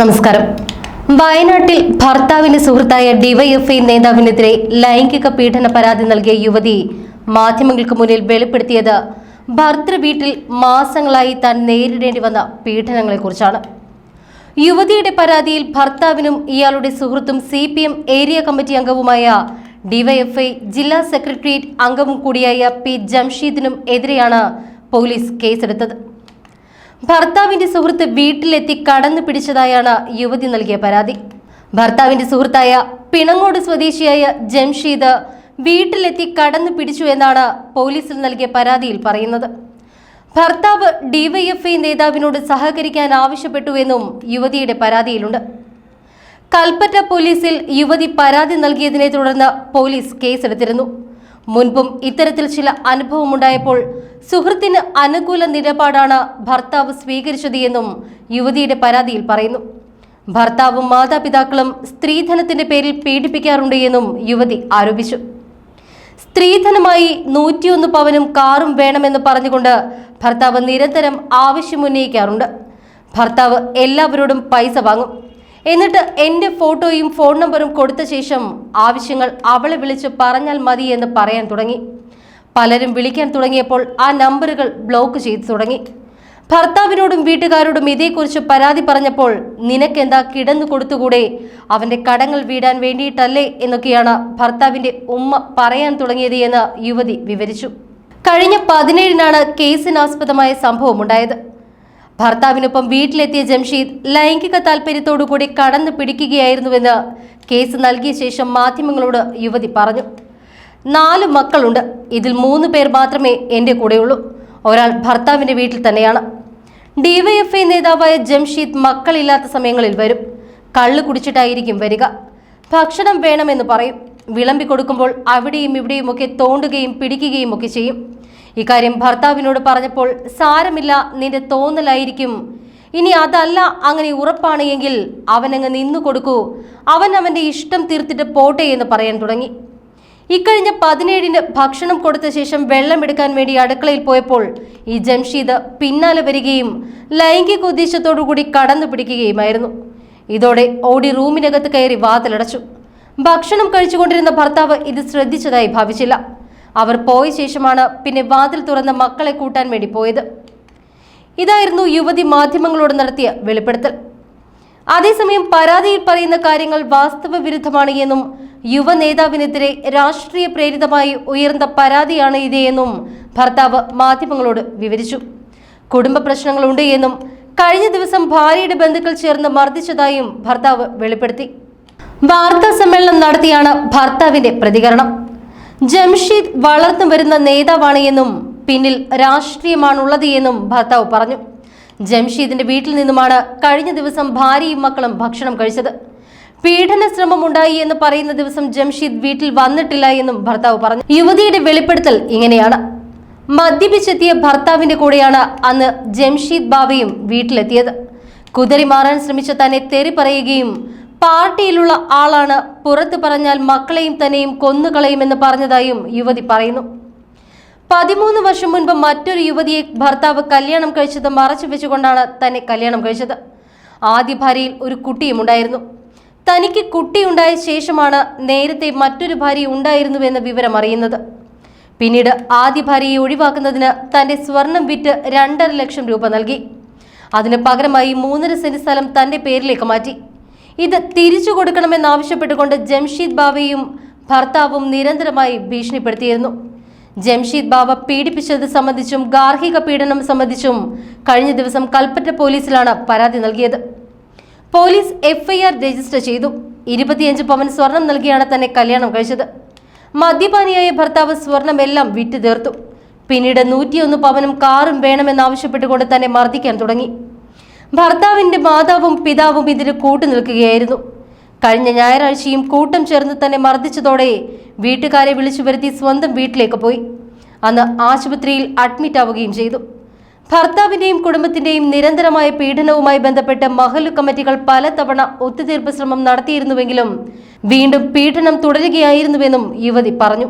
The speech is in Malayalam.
നമസ്കാരം. വയനാട്ടിൽ ഭർത്താവിന്റെ സുഹൃത്തായ ഡിവൈഎഫ്ഐ നേതാവിനെതിരെ ലൈംഗിക പീഡന പരാതി നൽകിയ യുവതി മാധ്യമങ്ങൾക്ക് മുന്നിൽ വെളിപ്പെടുത്തിയത് ഭർത്തൃ വീട്ടിൽ മാസങ്ങളായി താൻ നേരിടേണ്ടി വന്ന പീഡനങ്ങളെക്കുറിച്ചാണ്. യുവതിയുടെ പരാതിയിൽ ഭർത്താവിനും ഇയാളുടെ സുഹൃത്തും C P M area committee അംഗവുമായ ഡിവൈഎഫ്ഐ ജില്ലാ സെക്രട്ടേറിയറ്റ് അംഗവും കൂടിയായ പി ജംഷീദിനും എതിരെയാണ് പോലീസ് കേസെടുത്തത്. ഭർത്താവിന്റെ സുഹൃത്ത് വീട്ടിലെത്തി കടന്നു പിടിച്ചതായാണ് യുവതി നൽകിയ പരാതി. ഭർത്താവിന്റെ സുഹൃത്തായ പിണങ്ങോട് സ്വദേശിയായ ജംഷീദ് വീട്ടിലെത്തി കടന്നു പിടിച്ചു എന്നാണ് പോലീസിൽ നൽകിയ പരാതിയിൽ പറയുന്നത്. ഭർത്താവ് ഡിവൈഎഫ്ഐ നേതാവിനോട് സഹകരിക്കാൻ ആവശ്യപ്പെട്ടുവെന്നും യുവതിയുടെ പരാതിയിലുണ്ട്. കൽപ്പറ്റ പോലീസിൽ യുവതി പരാതി നൽകിയതിനെ തുടർന്ന് പോലീസ് കേസെടുത്തിരുന്നു. മുൻപും ഇത്തരത്തിൽ ചില അനുഭവമുണ്ടായപ്പോൾ സുഹൃത്തിന് അനുകൂല നിലപാടാണ് ഭർത്താവ് സ്വീകരിച്ചത് എന്നും യുവതിയുടെ പരാതിയിൽ പറയുന്നു. ഭർത്താവും മാതാപിതാക്കളും സ്ത്രീധനത്തിന്റെ പേരിൽ പീഡിപ്പിക്കാറുണ്ട് എന്നും യുവതി ആരോപിച്ചു. സ്ത്രീധനമായി നൂറ്റിയൊന്ന് പവനും കാറും വേണമെന്ന് പറഞ്ഞുകൊണ്ട് ഭർത്താവ് നിരന്തരം ആവശ്യമുന്നയിക്കാറുണ്ട് ഭർത്താവ് എല്ലാവരോടും പൈസ വാങ്ങും. എന്നിട്ട് എന്റെ ഫോട്ടോയും ഫോൺ നമ്പറും കൊടുത്ത ശേഷം ആവശ്യങ്ങൾ അവളെ വിളിച്ച് പറഞ്ഞാൽ മതി എന്ന് പറയാൻ തുടങ്ങി. പലരും വിളിക്കാൻ തുടങ്ങിയപ്പോൾ ആ നമ്പറുകൾ ബ്ലോക്ക് ചെയ്തു തുടങ്ങി. ഭർത്താവിനോടും വീട്ടുകാരോടും ഇതേക്കുറിച്ച് പരാതി പറഞ്ഞപ്പോൾ നിനക്കെന്താ കിടന്നു കൊടുത്തുകൂടെ? അവന്റെ കടങ്ങൾ വീടാൻ വേണ്ടിയിട്ടല്ലേ എന്നൊക്കെയാണ് ഭർത്താവിന്റെ ഉമ്മ പറയാൻ തുടങ്ങിയത് എന്ന് യുവതി വിവരിച്ചു. കഴിഞ്ഞ പതിനേഴിനാണ് കേസിനാസ്പദമായ സംഭവമുണ്ടായത്. ഭർത്താവിനൊപ്പം വീട്ടിലെത്തിയ ജംഷീദ് ലൈംഗിക താല്പര്യത്തോടുകൂടി കടന്നു പിടിക്കുകയായിരുന്നുവെന്ന് കേസ് നൽകിയ ശേഷം മാധ്യമങ്ങളോട് യുവതി പറഞ്ഞു നാല് മക്കളുണ്ട്. ഇതിൽ മൂന്ന് പേർ മാത്രമേ എന്റെ കൂടെയുള്ളൂ. ഒരാൾ ഭർത്താവിന്റെ വീട്ടിൽ തന്നെയാണ്. ഡിവൈഎഫ്ഐ നേതാവായ ജംഷീദ് മക്കളില്ലാത്ത സമയങ്ങളിൽ വരും. കള്ളു കുടിച്ചിട്ടായിരിക്കും വരിക. ഭക്ഷണം വേണമെന്ന് പറയും. വിളമ്പി കൊടുക്കുമ്പോൾ അവിടെയും ഇവിടെയുമൊക്കെ തോണ്ടുകയും പിടിക്കുകയും ഒക്കെ ചെയ്യും. ഇക്കാര്യം ഭർത്താവിനോട് പറഞ്ഞപ്പോൾ സാരമില്ല നിന്റെ തോന്നലായിരിക്കും. ഇനി അതല്ല അങ്ങനെ ഉറപ്പാണ് എങ്കിൽ അവനങ്ങ് നിന്നു കൊടുക്കൂ. അവൻ അവന്റെ ഇഷ്ടം തീർത്തിട്ട് പോട്ടെ എന്ന് പറയാൻ തുടങ്ങി. ഇക്കഴിഞ്ഞ പതിനേഴിന് ഭക്ഷണം കൊടുത്ത ശേഷം വെള്ളമെടുക്കാൻ വേണ്ടി അടുക്കളയിൽ പോയപ്പോൾ ഈ ജംഷീദ് പിന്നാലെ വരികയും ലൈംഗിക ഉദ്ദേശത്തോടുകൂടി കടന്നു പിടിക്കുകയുമായിരുന്നു. ഇതോടെ ഓടി റൂമിനകത്ത് കയറി വാതിലടച്ചു. ഭക്ഷണം കഴിച്ചുകൊണ്ടിരുന്ന ഭർത്താവ് ഇത് ശ്രദ്ധിച്ചതായി ഭാവിച്ചില്ല. അവർ പോയ ശേഷമാണ് പിന്നെ വാതിൽ തുറന്ന് മക്കളെ കൂട്ടാൻ വേണ്ടി പോയത്. ഇതായിരുന്നു യുവതി മാധ്യമങ്ങളോട് നടത്തിയ വെളിപ്പെടുത്തൽ. അതേസമയം പരാതിയിൽ പറയുന്ന കാര്യങ്ങൾ വാസ്തവ വിരുദ്ധമാണ് എന്നും യുവ നേതാവിനെതിരെ രാഷ്ട്രീയ പ്രേരിതമായി ഉയർന്ന പരാതിയാണ് ഇതെന്നും ഭർത്താവ് മാധ്യമങ്ങളോട് വിവരിച്ചു. കുടുംബ പ്രശ്നങ്ങളുണ്ട് എന്നും കഴിഞ്ഞ ദിവസം ഭാര്യയുടെ ബന്ധുക്കൾ ചേർന്ന് മർദ്ദിച്ചതായും ഭർത്താവ് വെളിപ്പെടുത്തി. വാർത്താ സമ്മേളനം നടത്തിയാണ് ഭർത്താവിന്റെ പ്രതികരണം. ജംഷീദ് വളർന്നു വരുന്ന നേതാവാണ് എന്നും പിന്നിൽ രാഷ്ട്രീയമാണുള്ളത് എന്നും ഭർത്താവ് പറഞ്ഞു. ജംഷീദിന്റെ വീട്ടിൽ നിന്നുമാണ് കഴിഞ്ഞ ദിവസം ഭാര്യയും മക്കളും ഭക്ഷണം കഴിച്ചത്. പീഡന ശ്രമം ഉണ്ടായി എന്ന് പറയുന്ന ദിവസം ജംഷീദ് വീട്ടിൽ വന്നിട്ടില്ല എന്നും ഭർത്താവ് പറഞ്ഞു. യുവതിയുടെ വെളിപ്പെടുത്തൽ ഇങ്ങനെയാണ്. മദ്യപിച്ചെത്തിയ ഭർത്താവിന്റെ കൂടെയാണ് അന്ന് ജംഷീദ് ബാബയും വീട്ടിലെത്തിയത്. കുതിരി മാറാൻ ശ്രമിച്ച തന്നെ തെറി പറയുകയും പാർട്ടിയിലുള്ള ആളാണ് പുറത്തു പറഞ്ഞാൽ മക്കളെയും തന്നെയും കൊന്നുകളയുമെന്ന് പറഞ്ഞതായും യുവതി പറയുന്നു. പതിമൂന്ന് വർഷം മുൻപ് മറ്റൊരു യുവതിയെ ഭർത്താവ് കല്യാണം കഴിച്ചത് മറച്ചു വെച്ചുകൊണ്ടാണ് തന്നെ കല്യാണം കഴിച്ചത്. ആദ്യ ഭാര്യയിൽ ഒരു കുട്ടിയും ഉണ്ടായിരുന്നു. തനിക്ക് കുട്ടിയുണ്ടായ ശേഷമാണ് നേരത്തെ മറ്റൊരു ഭാര്യ ഉണ്ടായിരുന്നുവെന്ന വിവരം അറിയുന്നത്. പിന്നീട് ആദ്യ ഭാര്യയെ ഒഴിവാക്കുന്നതിന് തന്റെ സ്വർണം വിറ്റ് രണ്ടര ലക്ഷം രൂപ നൽകി. അതിന് പകരമായി മൂന്നര സെന്റ് സ്ഥലം തന്റെ പേരിലേക്ക് മാറ്റി. ഇത് തിരിച്ചു കൊടുക്കണമെന്നാവശ്യപ്പെട്ടുകൊണ്ട് ജംഷീദ് ബാവയും ഭർത്താവും നിരന്തരമായി ഭീഷണിപ്പെടുത്തിയിരുന്നു. ജംഷീദ് ബാബ പീഡിപ്പിച്ചത് സംബന്ധിച്ചും ഗാർഹിക പീഡനം സംബന്ധിച്ചും കഴിഞ്ഞ ദിവസം കൽപ്പറ്റ പോലീസിലാണ് പരാതി നൽകിയത്. പോലീസ് എഫ്ഐആർ രജിസ്റ്റർ ചെയ്തു. ഇരുപത്തിയഞ്ച് പവൻ സ്വർണം നൽകിയാണ് തന്നെ കല്യാണം കഴിച്ചത്. മദ്യപാനിയായ ഭർത്താവ് സ്വർണമെല്ലാം വിറ്റു തീർത്തു. പിന്നീട് നൂറ്റിയൊന്ന് പവനും കാറും വേണമെന്നാവശ്യപ്പെട്ടുകൊണ്ട് തന്നെ മർദ്ദിക്കാൻ തുടങ്ങി. ഭർത്താവിന്റെ മാതാവും പിതാവും ഇതിന് കൂട്ടു നിൽക്കുകയായിരുന്നു. കഴിഞ്ഞ ഞായറാഴ്ചയും കൂട്ടം ചേർന്ന് തന്നെ മർദ്ദിച്ചതോടെ വീട്ടുകാരെ വിളിച്ചു വരുത്തി സ്വന്തം വീട്ടിലേക്ക് പോയി. അന്ന് ആശുപത്രിയിൽ അഡ്മിറ്റ് ആവുകയും ചെയ്തു. ഭർത്താവിന്റെയും കുടുംബത്തിന്റെയും നിരന്തരമായ പീഡനവുമായി ബന്ധപ്പെട്ട് മഹല്ലു കമ്മിറ്റികൾ പലതവണ ഒത്തുതീർപ്പ് ശ്രമം നടത്തിയിരുന്നുവെങ്കിലും വീണ്ടും പീഡനം തുടരുകയായിരുന്നുവെന്നും യുവതി പറഞ്ഞു.